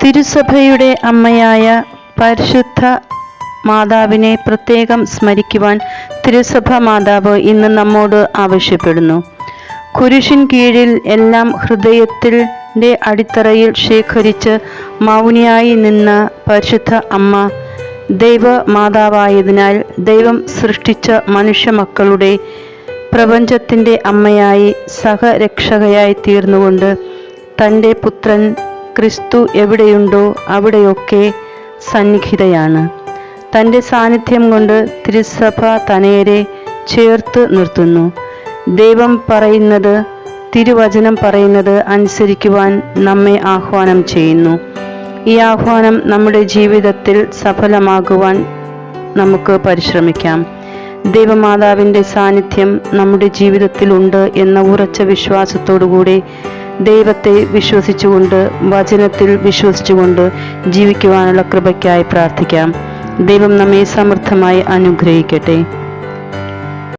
തിരുസഭയുടെ അമ്മയായ പരിശുദ്ധ മാതാവിനെ പ്രത്യേകം സ്മരിക്കുവാൻ തിരുസഭ മാതാവ് ഇന്ന് നമ്മോട് ആവശ്യപ്പെടുന്നു. കുരിശിൻ കീഴിൽ എല്ലാം ഹൃദയത്തിന്റെ അടിത്തറയിൽ ശേഖരിച്ച് മൗനിയായി നിന്ന പരിശുദ്ധ അമ്മ ദൈവ മാതാവായതിനാൽ ദൈവം സൃഷ്ടിച്ച മനുഷ്യമക്കളുടെ പ്രപഞ്ചത്തിന്റെ അമ്മയായി സഹരക്ഷകയായി തീർന്നുകൊണ്ട് തന്റെ പുത്രൻ ക്രിസ്തു എവിടെയുണ്ടോ അവിടെയൊക്കെ സന്നിഹിതയാണ്. തന്റെ സാന്നിധ്യം കൊണ്ട് തിരുസഭ തനേരെ ചേർത്ത് നിർത്തുന്നു. ദൈവം പറയുന്നത് തിരുവചനം പറയുന്നത് അനുസരിക്കുവാൻ നമ്മെ ആഹ്വാനം ചെയ്യുന്നു. ഈ ആഹ്വാനം നമ്മുടെ ജീവിതത്തിൽ സഫലമാകുവാൻ നമുക്ക് പരിശ്രമിക്കാം. ദൈവമാതാവിന്റെ സാന്നിധ്യം നമ്മുടെ ജീവിതത്തിലുണ്ട് എന്ന ഉറച്ച വിശ്വാസത്തോടുകൂടി ദൈവത്തെ വിശ്വസിച്ചുകൊണ്ട് വചനത്തിൽ വിശ്വസിച്ചുകൊണ്ട് ജീവിക്കുവാനുള്ള കൃപയ്ക്കായി പ്രാർത്ഥിക്കാം. ദൈവം നമ്മെ സമൃദ്ധമായി അനുഗ്രഹിക്കട്ടെ.